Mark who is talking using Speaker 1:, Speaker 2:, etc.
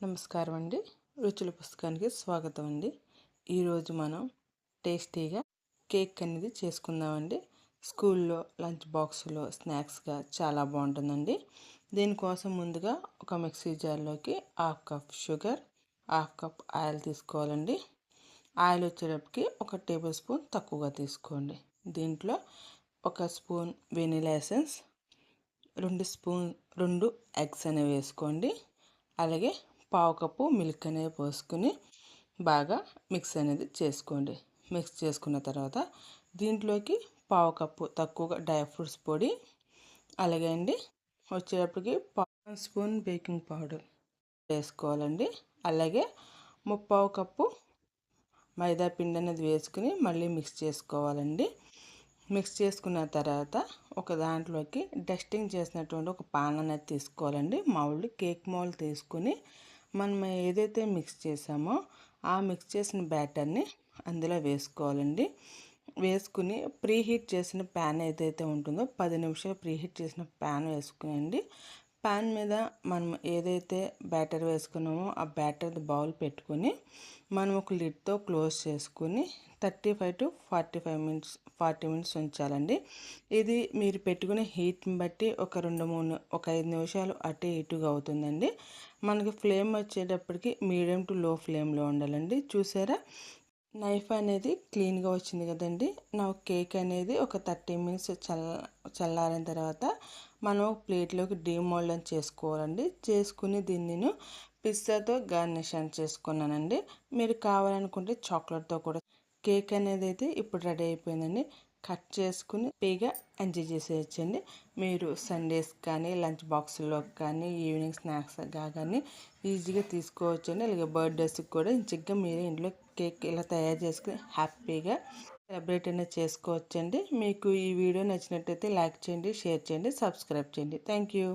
Speaker 1: నమస్కారం అండి రుచుల పుస్తకానికి స్వాగతం అండి ఈరోజు మనం టేస్టీగా కేక్ అనేది చేసుకుందామండి. స్కూల్లో లంచ్ బాక్స్లో స్నాక్స్గా చాలా బాగుంటుందండి. దీనికోసం ముందుగా ఒక మిక్సీ జార్లోకి half cup sugar half cup oil తీసుకోవాలండి. ఆయిల్ వచ్చేటప్పటికి ఒక టేబుల్ స్పూన్ తక్కువగా తీసుకోండి. దీంట్లో ఒక స్పూన్ వెనీలా ఎసెన్స్ రెండు స్పూన్ రెండు ఎగ్స్ అనేవి వేసుకోండి. అలాగే పావు కప్పు మిల్క్ అనేది పోసుకొని బాగా మిక్స్ అనేది చేసుకోండి. మిక్స్ చేసుకున్న తర్వాత దీంట్లోకి పావు కప్పు తక్కువగా డ్రై ఫ్రూట్స్ పొడి అలాగే అండి వచ్చేటప్పటికి పావు స్పూన్ బేకింగ్ పౌడర్ వేసుకోవాలండి. అలాగే ముప్పావు కప్పు మైదా పిండి అనేది వేసుకుని మళ్ళీ మిక్స్ చేసుకోవాలండి. మిక్స్ చేసుకున్న తర్వాత ఒక దాంట్లోకి డస్టింగ్ చేసినటువంటి ఒక పాన్ అనేది తీసుకోవాలండి. మామూలు కేక్ మౌల్డ్ తీసుకుని మనం ఏదైతే మిక్స్ చేసామో ఆ మిక్స్ చేసిన బ్యాటర్ని అందులో వేసుకోవాలండి. వేసుకుని ప్రీహీట్ చేసిన ప్యాన్ ఏదైతే ఉంటుందో పది నిమిషాలు ప్రీహీట్ చేసిన ప్యాన్ వేసుకునండి. పాన్ మీద మనం ఏదైతే బ్యాటర్ వేసుకున్నామో ఆ బ్యాటర్ బౌల్ పెట్టుకొని మనం ఒక లిడ్తో క్లోజ్ చేసుకుని thirty five to forty five minutes forty minutes ఉంచాలండి. ఇది మీరు పెట్టుకునే హీట్ని బట్టి ఒక రెండు మూడు ఒక ఐదు నిమిషాలు అటు ఇటుగా అవుతుందండి. మనకి ఫ్లేమ్ వచ్చేటప్పటికి మీడియం టు లో ఫ్లేమ్లో ఉండాలండి. చూసారా? నైఫ్ అనేది క్లీన్గా వచ్చింది కదండి. నా కేక్ అనేది ఒక థర్టీ మినిట్స్ చల్ల చల్లారిన తర్వాత మనం ప్లేట్లోకి డీమోల్డ్ చేసుకోవాలండి. చేసుకుని దీన్ని నేను గార్నిష్ అని చేసుకున్నానండి. మీరు కావాలనుకుంటే చాక్లెట్తో కూడా. కేక్ అనేది అయితే ఇప్పుడు రెడీ అయిపోయిందండి. కట్ చేసుకుని పేగా ఎంజాయ్ చేసేయచ్చండి. మీరు సండేస్ కానీ లంచ్ బాక్స్లో కానీ ఈవినింగ్ స్నాక్స్గా కానీ ఈజీగా తీసుకోవచ్చండి. అలాగే బర్త్డేస్కి కూడా ఇంచిగ్గా మీరు ఇంట్లో కేక్ ఇలా తయారు చేసుకుని హ్యాపీగా సెలబ్రేట్ అనేది చేసుకోవచ్చండి. మీకు ఈ వీడియో నచ్చినట్టయితే లైక్ చేయండి షేర్ చేయండి సబ్స్క్రైబ్ చేయండి. Thank you.